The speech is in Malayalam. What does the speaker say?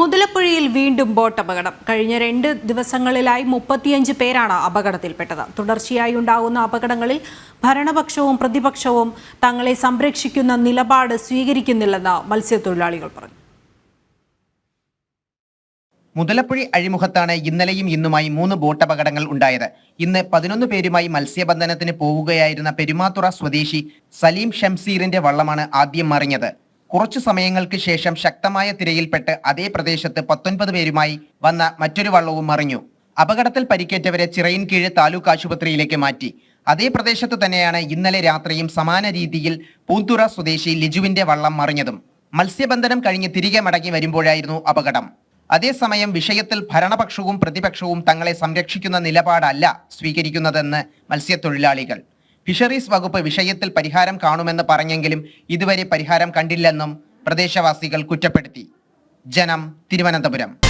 മുതലപ്പുഴയിൽ വീണ്ടും ബോട്ട് അപകടം. കഴിഞ്ഞ രണ്ട് ദിവസങ്ങളിലായി മുപ്പത്തിയഞ്ച് പേരാണ് അപകടത്തിൽപ്പെട്ടത്. തുടർച്ചയായി ഉണ്ടാകുന്ന അപകടങ്ങളിൽ ഭരണപക്ഷവും പ്രതിപക്ഷവും തങ്ങളെ സംരക്ഷിക്കുന്ന നിലപാട് സ്വീകരിക്കുന്നില്ലെന്ന് മത്സ്യത്തൊഴിലാളികൾ പറഞ്ഞു. മുതലപ്പുഴി അഴിമുഖത്താണ് ഇന്നലെയും ഇന്നുമായി മൂന്ന് ബോട്ട് അപകടങ്ങൾ ഉണ്ടായത്. ഇന്ന് പതിനൊന്ന് പേരുമായി മത്സ്യബന്ധനത്തിന് പോവുകയായിരുന്ന പെരുമാത്തുറ സ്വദേശി സലീം ഷംസീറിന്റെ വള്ളമാണ് ആദ്യം മറിഞ്ഞത്. കുറച്ചു സമയങ്ങൾക്ക് ശേഷം ശക്തമായ തിരയിൽപ്പെട്ട് അതേ പ്രദേശത്ത് പത്തൊൻപത് പേരുമായി വന്ന മറ്റൊരു വള്ളവും മറിഞ്ഞു. അപകടത്തിൽ പരിക്കേറ്റവരെ ചിറയിൻ കീഴ് താലൂക്ക് ആശുപത്രിയിലേക്ക് മാറ്റി. അതേ പ്രദേശത്ത് തന്നെയാണ് ഇന്നലെ രാത്രിയും സമാന രീതിയിൽ പൂന്തുറ സ്വദേശി ലിജുവിന്റെ വള്ളം മറിഞ്ഞതും. മത്സ്യബന്ധനം കഴിഞ്ഞ് തിരികെ മടങ്ങി വരുമ്പോഴായിരുന്നു അപകടം. അതേസമയം വിഷയത്തിൽ ഭരണപക്ഷവും പ്രതിപക്ഷവും തങ്ങളെ സംരക്ഷിക്കുന്ന നിലപാടല്ല സ്വീകരിക്കുന്നതെന്ന് മത്സ്യത്തൊഴിലാളികൾ. ഫിഷറീസ് വകുപ്പ് വിഷയത്തിൽ പരിഹാരം കാണുമെന്ന് പറഞ്ഞെങ്കിലും ഇതുവരെ പരിഹാരം കണ്ടില്ലെന്നും പ്രദേശവാസികൾ കുറ്റപ്പെടുത്തി. ജനം തിരുവനന്തപുരം.